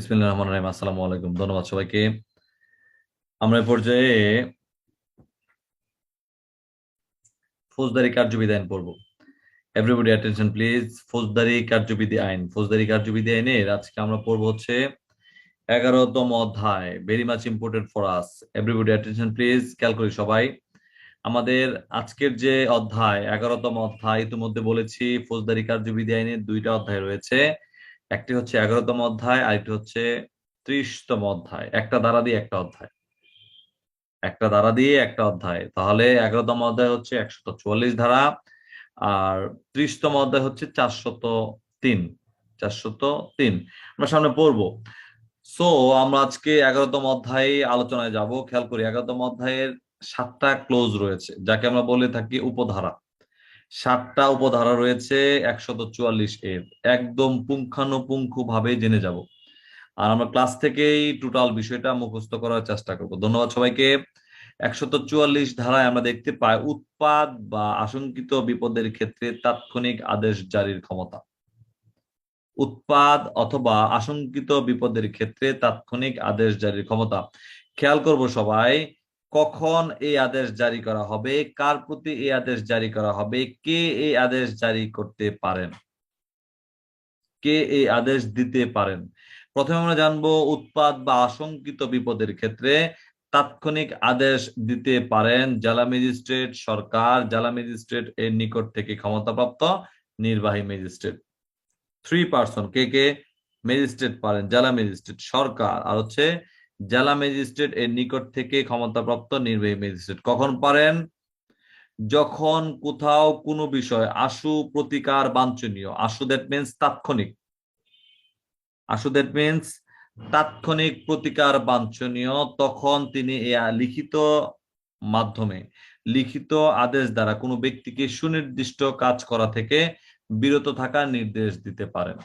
বিসমিল্লাহ রহমান রহিম, আসসালামু আলাইকুম, ধন্যবাদ সবাইকে। আমরা পর্যায়ে ফৌজদারি কার্যবিধি আইন পড়ব। এভরিবডি অ্যাটেনশন প্লিজ ফৌজদারি কার্যবিধি আইন। ফৌজদারি কার্যবিধি আইনের আজকে আমরা পড়ব হচ্ছে এগারোতম অধ্যায় very much important for us everybody attention please খেয়াল করি সবাই। আমাদের আজকের যে অধ্যায়, এগারোতম অধ্যায়, ইতিমধ্যে বলেছি, ফৌজদারি কার্যবিধি আইনের দুইটা অধ্যায় রয়েছে। একটি হচ্ছে এগারোতম অধ্যায়, আরেকটি হচ্ছে ত্রিশতম অধ্যায়। একটা দ্বারা দিয়ে একটা অধ্যায়। একটা দ্বারা দিয়ে একটা অধ্যায়। তাহলে এগারোতম অধ্যায় হচ্ছে একশত চুয়াল্লিশ ধারা, আর ত্রিশতম অধ্যায় হচ্ছে চারশত তিন। চারশত তিন। আমরা সামনে পড়ব। সো আমরা আজকে এগারোতম অধ্যায়ে আলোচনায় যাব। খেয়াল করি, এগারোতম অধ্যায়ের সাতটা ক্লোজ রয়েছে, যাকে আমরা বলে থাকি উপধারা। সাতটা উপধারা রয়েছে একশত চুয়াল্লিশ এর। একদম পুঙ্খানুপুঙ্খ ভাবে জেনে যাব। আর আমরা ক্লাস থেকেই টোটাল বিষয়টা মুখস্থ করার চেষ্টা করব। ধন্যবাদ সবাইকে। একশত চুয়াল্লিশ ধারায় আমরা দেখতে পাই উৎপাদ বা আশঙ্কিত বিপদের ক্ষেত্রে তাৎক্ষণিক আদেশ জারির ক্ষমতা। উৎপাদ অথবা আশঙ্কিত বিপদের ক্ষেত্রে তাৎক্ষণিক আদেশ জারির ক্ষমতা। খেয়াল করব সবাই কখন এই আদেশ জারি করা হবে? কার প্রতি এই আদেশ জারি করা হবে? কে এই আদেশ জারি করতে পারেন? কে এই আদেশ দিতে পারেন? প্রথমে আমরা জানব উৎপাদ বা আশঙ্কিত বিপদের ক্ষেত্রে তাৎক্ষণিক আদেশ দিতে পারেন জেলা ম্যাজিস্ট্রেট সরকার। জেলা ম্যাজিস্ট্রেট এর নিকট থেকে ক্ষমতাপ্রাপ্ত নির্বাহী ম্যাজিস্ট্রেট। থ্রি পার্সন কে কে? ম্যাজিস্ট্রেট পারেন জেলা ম্যাজিস্ট্রেট সরকার। আর হচ্ছে জেলা ম্যাজিস্ট্রেট এর নিকট থেকে ক্ষমতাপ্রাপ্ত নির্বাহী ম্যাজিস্ট্রেট কখন পারেন? যখন, কোথাও, কোনো বিষয়, আশু, প্রতিকার বাঞ্ছনীয়। আশু দ্যাট মিনস তাৎক্ষণিক। আশু দ্যাট মিনস তাৎক্ষণিক প্রতিকার বাঞ্ছনীয়। তখন তিনি লিখিত মাধ্যমে, লিখিত আদেশ দ্বারা কোনো ব্যক্তিকে সুনির্দিষ্ট কাজ করা থেকে বিরত থাকার নির্দেশ দিতে পারেন।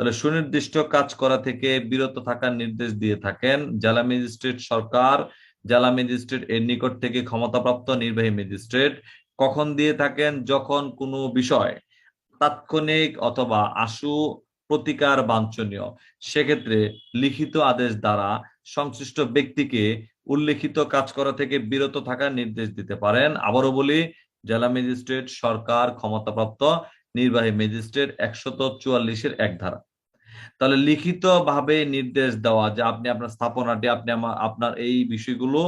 তাহলে সুনির্দিষ্ট কাজ করা থেকে বিরত থাকার নির্দেশ দিয়ে থাকেন জেলা ম্যাজিস্ট্রেট সরকার। জেলা ম্যাজিস্ট্রেট এর নিকট থেকে ক্ষমতাপ্রাপ্ত নির্বাহী ম্যাজিস্ট্রেট কখন দিয়ে থাকেন? যখন কোনো বিষয় তাৎক্ষণিক অথবা আশু, প্রতিকার বাঞ্ছনীয়। সেক্ষেত্রে লিখিত আদেশ দ্বারা সংশ্লিষ্ট ব্যক্তিকে উল্লেখিত কাজ করা থেকে বিরত থাকার নির্দেশ দিতে পারেন। আবারও বলি, জেলা ম্যাজিস্ট্রেট সরকার ক্ষমতাপ্রাপ্ত নির্বাহী ম্যাজিস্ট্রেট একশত চুয়াল্লিশের এক ধারা। তাহলে লিখিত ভাবে নির্দেশ দেওয়া যে আপনি আপনার স্থাপনাটি, আপনি আপনার এই বিষয়গুলো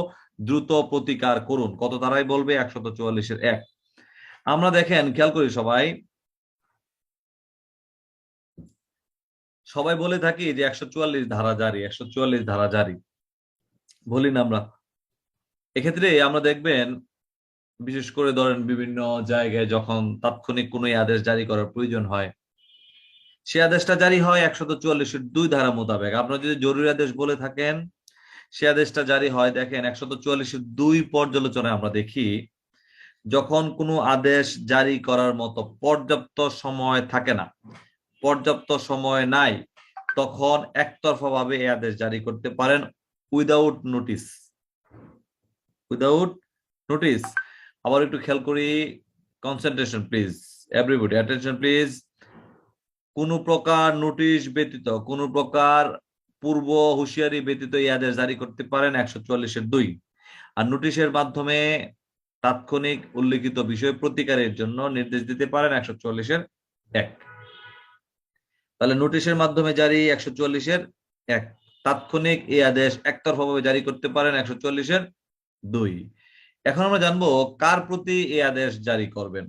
দ্রুত প্রতিকার করুন। কত তারাই বলবে? একশত চুয়াল্লিশের এক। আমরা দেখেন, খেয়াল করি সবাই। সবাই বলে থাকি যে একশো চুয়াল্লিশ ধারা জারি একশো চুয়াল্লিশ ধারা জারি। বলি না আমরা। এক্ষেত্রে আমরা দেখবেন, বিশেষ করে ধরেন বিভিন্ন জায়গায় যখন তাৎক্ষণিক কোনো আদেশ জারি করার প্রয়োজন হয় সে আদেশটা জারি হয় একশত চুয়াল্লিশের দুই ধারা মোতাবেক। আপনারা যদি জরুরি আদেশ বলে থাকেন সে আদেশটা জারি হয়, দেখেন একশত চুয়াল্লিশের দুই পর্যালোচনায় আমরা দেখি, যখন কোনো আদেশ জারি করার মতো পর্যাপ্ত সময় থাকে না, পর্যাপ্ত সময় নাই, তখন একতরফা ভাবে এই আদেশ জারি করতে পারেন উইদাউট নোটিস। Without notice. আবার একটু খেয়াল করি, concentration please, everybody, attention please. কোন প্রকার নোটিশ ব্যতীত, কোন প্রকার পূর্ব হুঁশিয়ারি ব্যতীত এই আদেশ জারি করতে পারেন একশো চুয়াল্লিশের দুই। আর নোটিশের মাধ্যমে তাৎক্ষণিক উল্লেখিত বিষয় প্রতিকারের জন্য নির্দেশ দিতে পারেন একশো চুয়াল্লিশের এক। তাহলে নোটিশের মাধ্যমে জারি একশো চুয়াল্লিশের এক। তাৎক্ষণিক এই আদেশ একতরফাভাবে জারি করতে পারেন একশো চুয়াল্লিশের দুই। এখন আমরা জানব কার প্রতি এই আদেশ জারি করবেন?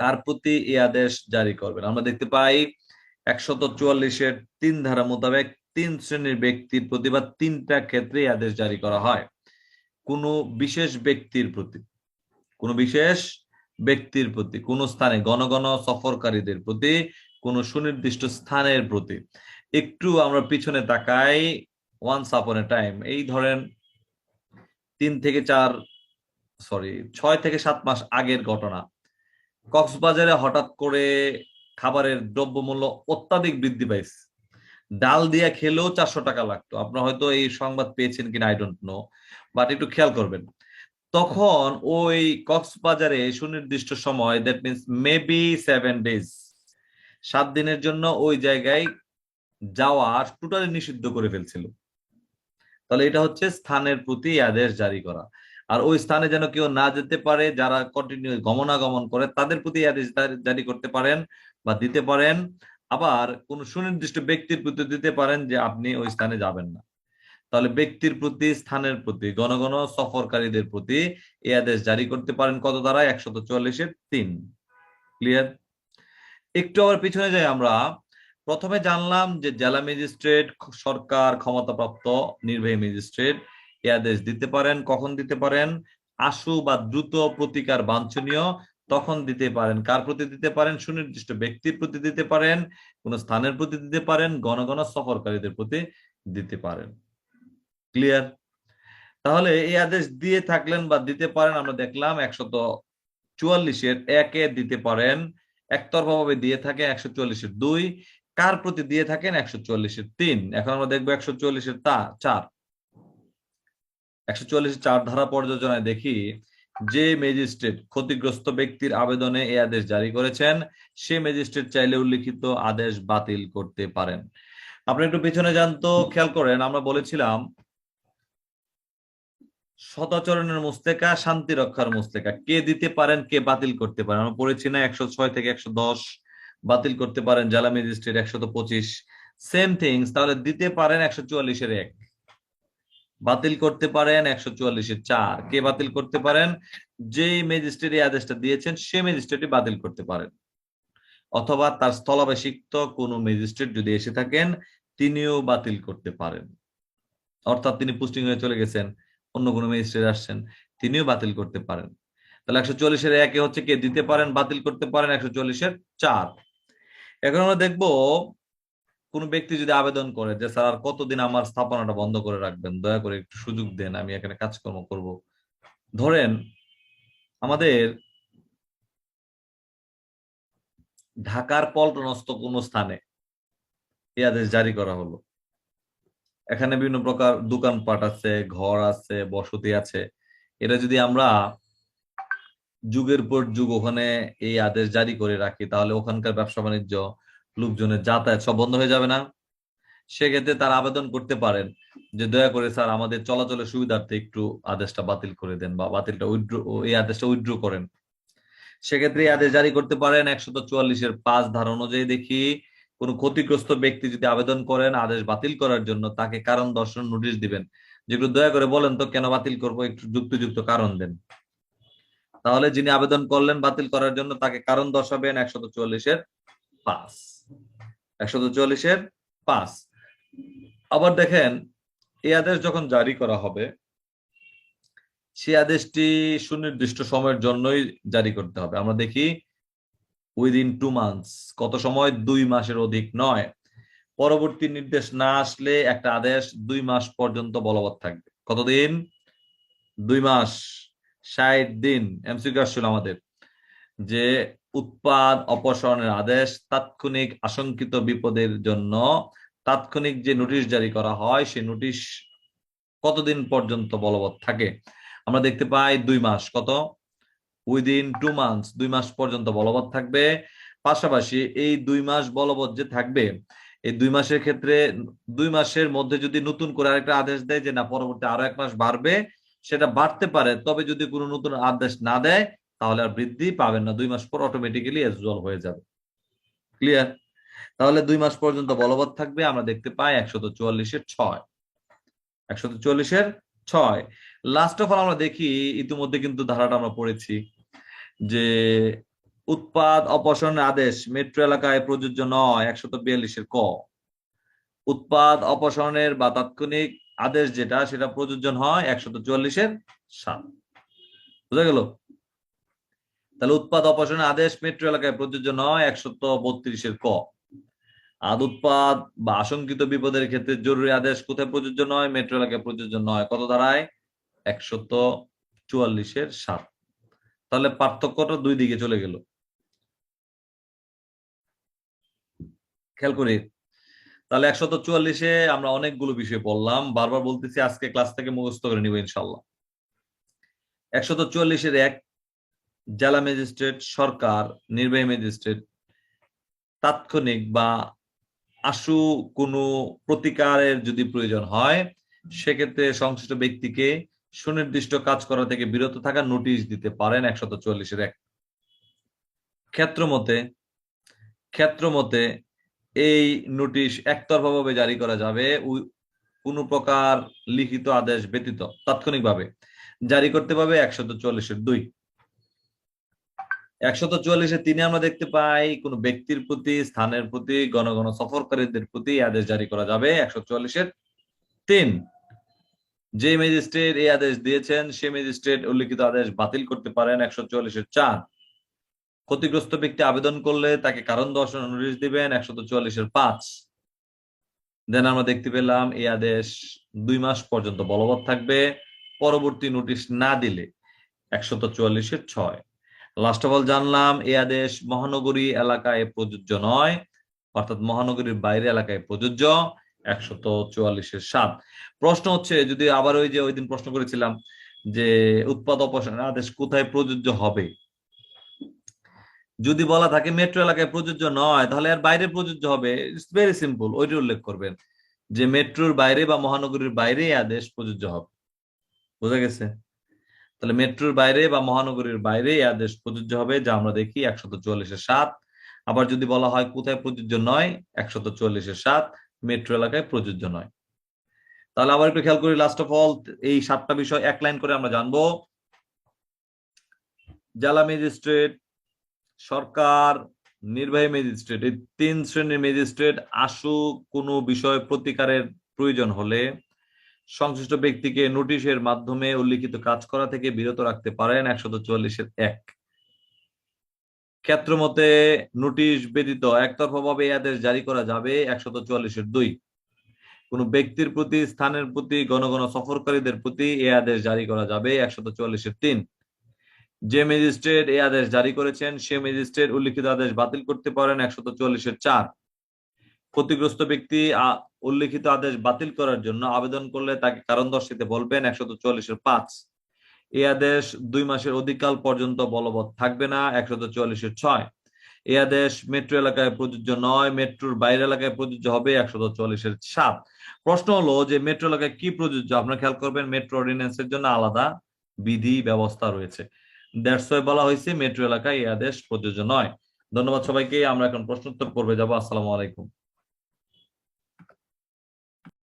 কার প্রতি এই আদেশ জারি করবেন? আমরা দেখতে পাই একশত চুয়াল্লিশের তিন ধারা মোতাবেক তিন শ্রেণির ব্যক্তির প্রতি বা তিনটা ক্ষেত্রে আদেশ জারি করা হয়। কোনো বিশেষ ব্যক্তির প্রতি, কোন বিশেষ ব্যক্তির প্রতি, কোন স্থানে গণগণ সফরকারীদের প্রতি, কোন সুনির্দিষ্ট স্থানের প্রতি। একটু আমরা পিছনে তাকাই ওয়ান্স আপন এ টাইম এই ধরেন তিন থেকে চার সরি ছয় থেকে সাত মাস আগের ঘটনা। কক্সবাজারে হঠাৎ করে খাবারের দ্রব্যমূল্য অত্যাধিক বৃদ্ধি পাইছে। ডাল দিয়া খেলেও চারশো টাকা লাগতো। আপনারা হয়তো এই সংবাদ পেয়েছেন কিনা আই ডোন্ট নো বাট একটু খেয়াল করবেন। তখন ওই কক্সবাজারে সুনির্দিষ্ট সময় that means maybe seven days সাত দিনের জন্য ওই জায়গায় যাওয়া টোটালি নিষিদ্ধ করে ফেলছিল। তাহলে এটা হচ্ছে স্থানের প্রতি আদেশ জারি করা। আর ওই স্থানে যেন কেউ না যেতে পারে, যারা কন্টিনিউ গমনাগমন করে, তাদের প্রতি আদেশ জারি- করতে পারেন বা দিতে পারেন। আবার কোন সুনির্দিষ্ট ব্যক্তির প্রতি দিতে পারেন যে আপনি ওই স্থানে যাবেন না। তাহলে ব্যক্তির প্রতি, স্থানের প্রতি গণগণ সফরকারীদের প্রতি এই আদেশ জারি করতে পারেন। কত দ্বারা? একশত চুয়াল্লিশের তিন। ক্লিয়ার একটু আবার পিছনে যাই আমরা। প্রথমে জানলাম যে জেলা ম্যাজিস্ট্রেট, সরকার, ক্ষমতাপ্রাপ্ত, নির্বাহী ম্যাজিস্ট্রেট এই আদেশ দিতে পারেন, কখন দিতে পারেন? আশু বা দ্রুত প্রতিকার বাঞ্ছনীয়, তখন দিতে পারেন। কার প্রতি দিতে পারেন? সুনির্দিষ্ট ব্যক্তির প্রতি দিতে পারেন, কোন স্থানের প্রতি দিতে পারেন গণগণ সফরকারীদের প্রতি দিতে পারেন। ক্লিয়ার? তাহলে এই আদেশ দিয়ে থাকলেন বা দিতে পারেন, আমরা দেখলাম একশত চুয়াল্লিশের একে দিতে পারেন একতরফা ভাবে দিয়ে থাকে একশো চুয়াল্লিশের দুই, কার প্রতি দিয়ে থাকেন? একশো চুয়াল্লিশের তিন। এখন আমরা দেখব একশো চুয়াল্লিশের তা, চার। একশো চার ধারা পর্যালোচনায় দেখি যে ম্যাজিস্ট্রেট ক্ষতিগ্রস্ত ব্যক্তির আবেদনে এই আদেশ জারি করেছেন সে ম্যাজিস্ট্রেট চাইলে উল্লিখিত আদেশ বাতিল করতে পারেন। আপনি একটু পিছনে যান তো খেয়াল করেন আমরা বলেছিলাম সদাচরণের মুস্তেকা শান্তি রক্ষার মুস্তেকা। কে দিতে পারেন কে বাতিল করতে পারেন? আমরা পড়েছি না একশো ছয় থেকে একশো দশ বাতিল করতে পারেন জেলা ম্যাজিস্ট্রেট একশত পঁচিশ। সেম থিংস তাহলে দিতে পারেন একশো চুয়াল্লিশের এক। বাতিল করতে পারেন, একশো চুয়াল্লিশের চার। কে বাতিল করতে পারেন? যেই ম্যাজিস্ট্রেট এই আদেশটা দিয়েছেন, সে ম্যাজিস্ট্রেটই বাতিল করতে পারেন। অথবা তার স্থলাভিষিক্ত কোনো ম্যাজিস্ট্রেট যদি এসে থাকেন, তিনিও বাতিল করতে পারেন। অর্থাৎ তিনি পোস্টিং হয়ে চলে গেছেন, অন্য কোনো ম্যাজিস্ট্রেট আসছেন, তিনিও বাতিল করতে পারেন। তাহলে একশো চল্লিশের একে হচ্ছে কে? দিতে পারেন, বাতিল করতে পারেন, একশো চল্লিশের চার। এখন আমরা দেখব কোন ব্যক্তি যদি আবেদন করে যে, স্যার, আর কতদিন আমার স্থাপনাটা বন্ধ করে রাখবেন? দয়া করে একটু সুযোগ দেন, আমি এখানে কাজকর্ম করব। ধরেন, আমাদের ঢাকার পল্টনস্থ কোন স্থানে এই আদেশ জারি করা হলো। এখানে বিভিন্ন প্রকার দোকানপাট আছে, ঘর আছে, বসতি আছে। এটা যদি আমরা যুগের পর যুগ ওখানে এই আদেশ জারি করে রাখি, তাহলে ওখানকার ব্যবসা বাণিজ্য লোকজনের যাতায়াত সব বন্ধ হয়ে যাবে না। সেক্ষেত্রে তার আবেদন করতে পারেন যে, দয়া করে স্যার, আমাদের চলাচলের সুবিধার্থে একটু আদেশটা বাতিল করে দেন বা বাতিলটা উইথড্র এই আদেশটা উইথড্র করেন। সেক্ষেত্রে এই আদেশ জারি করতে পারেন। একশত চুয়াল্লিশের পাঁচ ধারা অনুযায়ী দেখি, কোন ক্ষতিগ্রস্ত ব্যক্তি যদি আবেদন করেন আদেশ বাতিল করার জন্য, তাকে কারণ দর্শন নোটিশ দিবেন। যেগুলো দয়া করে বলেন তো, কেন বাতিল করব? একটু যুক্তিযুক্ত কারণ দেন। তাহলে যিনি আবেদন করলেন বাতিল করার জন্য তাকে কারণ দর্শাবেন একশত চুয়াল্লিশের পাঁচ। একশত চুয়াল্লিশের পাঁচ। আবার দেখেন, এই আদেশ যখন জারি করা হবে সেই আদেশটি সুনির্দিষ্ট সময়ের জন্যই জারি করতে হবে। আমরা দেখি উইদিন টু মান্থস কত সময়? দুই মাসের অধিক নয়। পরবর্তী নির্দেশ না আসলে একটা আদেশ দুই মাস পর্যন্ত বলবৎ থাকবে। কতদিন? দুই মাস। ষাট দিন। এমসিকিউ আসছিল আমাদের যে উৎপাদ, অপসারণের আদেশ, তাৎক্ষণিক আশঙ্কিত বিপদের জন্য তাৎক্ষণিক যে নোটিশ জারি করা হয়, সেই নোটিশ কতদিন পর্যন্ত বলবৎ থাকে? আমরা দেখতে পাই দুই মাস কত? উইদিন টু মান্থস দুই মাস পর্যন্ত বলবৎ থাকবে। পাশাপাশি এই দুই মাস বলবৎ যে থাকবে, এই দুই মাসের ক্ষেত্রে দুই মাসের মধ্যে যদি নতুন করে আরেকটা আদেশ দেয় যে না, পরবর্তী আরও এক মাস বাড়বে, সেটা বাড়তে পারে। তবে যদি কোনো নতুন আদেশ না দেয় তাহলে আর বৃদ্ধি পাবেন না। দুই মাস পর অটোমেটিক্যালি এজল হয়ে যাবে। ক্লিয়ার তাহলে দুই মাস পর্যন্ত বলবৎ থাকবে। আমরা দেখতে পাই একশত চুয়াল্লিশের ছয়। একশত চুয়াল্লিশের ছয়। লাস্ট অফ অল আমরা দেখি, ইতিমধ্যে কিন্তু ধারাটা আমরা পড়েছি যে উৎপাদ অপসারণের আদেশ মেট্রো এলাকায় প্রযোজ্য নয়, একশত বিয়াল্লিশের ক। উৎপাদ অপসারণের বা তাৎক্ষণিক আদেশ যেটা, সেটা প্রযোজ্য হয় একশত চুয়াল্লিশের সাত। বুঝা গেল? তাহলে উৎপাদ অপসারণের আদেশ মেট্রো এলাকায় প্রযোজ্য নয়, একশত বত্রিশের ক। আদ উৎপাদ বা আশঙ্কিত বিপদের ক্ষেত্রে জরুরি আদেশ কোথায় প্রযোজ্য নয়, মেট্রো এলাকায় প্রযোজ্য নয়। কত ধারায় একশত চুয়াল্লিশের সাত। তাহলে পার্থক্যটা দুই দিকে চলে গেল। খেয়াল করি। তাহলে একশত চুয়াল্লিশে আমরা অনেকগুলো বিষয় পড়লাম। বারবার বলতেছি আজকে ক্লাস থেকে মুখস্থ করে নিব ইনশাল্লাহ একশত চুয়াল্লিশের এক জেলা ম্যাজিস্ট্রেট, সরকার, নির্বাহী ম্যাজিস্ট্রেট, তাৎক্ষণিক বা আশু কোনো প্রতিকারের যদি প্রয়োজন হয়, সেক্ষেত্রে সংশ্লিষ্ট ব্যক্তিকে সুনির্দিষ্ট কাজ করা থেকে বিরত থাকা নোটিশ দিতে পারেন একশত চুয়াল্লিশের এক ক্ষেত্র মতে ক্ষেত্র মতে এই নোটিশ একতরফাভাবে জারি করা যাবে। কোনো প্রকার লিখিত আদেশ ব্যতীত, তাৎক্ষণিকভাবে জারি করতে পারবে একশত চুয়াল্লিশের দুই। একশত চুয়াল্লিশে তিনি আমরা দেখতে পাই, কোন ব্যক্তির প্রতি, স্থানের প্রতি, গণ গণ সফরকারীদের প্রতি আদেশ জারি করা যাবে একশো চুয়াল্লিশের তিন। যে ম্যাজিস্ট্রেট এই আদেশ দিয়েছেন, সে ম্যাজিস্ট্রেট উল্লিখিত আদেশ বাতিল করতে পারেন একশো চুয়াল্লিশের চার। ক্ষতিগ্রস্ত ব্যক্তি আবেদন করলে তাকে কারণ দর্শন নোটিশ দিবেন একশত চুয়াল্লিশের পাঁচ। দেন আমরা দেখতে পেলাম এই আদেশ দুই মাস পর্যন্ত বলবৎ থাকবে, পরবর্তী নোটিশ না দিলে একশত চুয়াল্লিশের ছয়। লাস্ট অফ অল জানলাম, এ আদেশ মহানগরী এলাকায় প্রযোজ্য নয়, অর্থাৎ মহানগরীর বাইরে এলাকায় প্রযোজ্য, একশত চুয়াল্লিশের সাত। প্রশ্ন হচ্ছে, যদি আবার ওই যে ওই দিন প্রশ্ন করেছিলাম যে উৎপাদ অপসারণের আদেশ কোথায় প্রযোজ্য হবে? যদি বলা থাকে মেট্রো এলাকায় প্রযোজ্য নয়, তাহলে আর বাইরে প্রযোজ্য হবে ইটস ভেরি সিম্পল ওইটি উল্লেখ করবেন, যে মেট্রোর বাইরে বা মহানগরীর বাইরে আদেশ প্রযোজ্য হবে। বোঝা গেছে? তাহলে মেট্রোর বাইরে বা মহানগরীর বাইরে এই আদেশ প্রযোজ্য হবে, যা আমরা দেখি একশত চুয়াল্লিশের সাত। আবার যদি বলা হয় কোথায় প্রযোজ্য নয়, একশত চুয়াল্লিশের সাত মেট্রো এলাকায় প্রযোজ্য নয়। তাহলে আবার একটু খেয়াল করি লাস্ট অফ অল এই সাতটা বিষয় এক লাইন করে আমরা জানব। জেলা ম্যাজিস্ট্রেট, সরকার, নির্বাহী ম্যাজিস্ট্রেট, এই তিন শ্রেণির ম্যাজিস্ট্রেট আশু কোনো বিষয় প্রতিকারের প্রয়োজন হলে সংশ্লিষ্ট ব্যক্তিকে নোটিশের মাধ্যমে উল্লিখিত কাজ করা থেকে বিরত রাখতে পারেন একশত চুয়াল্লিশের এক। ক্ষেত্র মতে নোটিশ ব্যতীত একতরফাভাবে আদেশ জারি করা যাবে একশত চুয়াল্লিশের দুই। কোন ব্যক্তির প্রতি, স্থানের প্রতি গণগণ সফরকারীদের প্রতি এ আদেশ জারি করা যাবে একশত চুয়াল্লিশের তিন। যে ম্যাজিস্ট্রেট এ আদেশ জারি করেছেন, সে ম্যাজিস্ট্রেট উল্লিখিত আদেশ বাতিল করতে পারেন একশত চুয়াল্লিশের চার। ক্ষতিগ্রস্ত ব্যক্তি উল্লিখিত আদেশ বাতিল করার জন্য আবেদন করলে তাকে কারণ দর্শিতে বলবেন একশত চুয়াল্লিশের পাঁচ। এই আদেশ দুই মাসের অধিকাল পর্যন্ত বলবৎ থাকবে না, একশত চুয়াল্লিশের ছয়। এই আদেশ মেট্রো এলাকায় প্রযোজ্য নয়, মেট্রোর বাইরে এলাকায় প্রযোজ্য হবে একশত চুয়াল্লিশের সাত। প্রশ্ন হলো যে মেট্রো এলাকায় কি প্রযোজ্য? আপনারা খেয়াল করবেন, মেট্রো অর্ডিন্যান্সের জন্য আলাদা বিধি, ব্যবস্থা রয়েছে। দ্যাটস বলা হয়েছে মেট্রো এলাকায় এই আদেশ প্রযোজ্য নয়। ধন্যবাদ সবাইকে, আমরা এখন প্রশ্নোত্তর পর্বে যাব। আসসালামু আলাইকুম।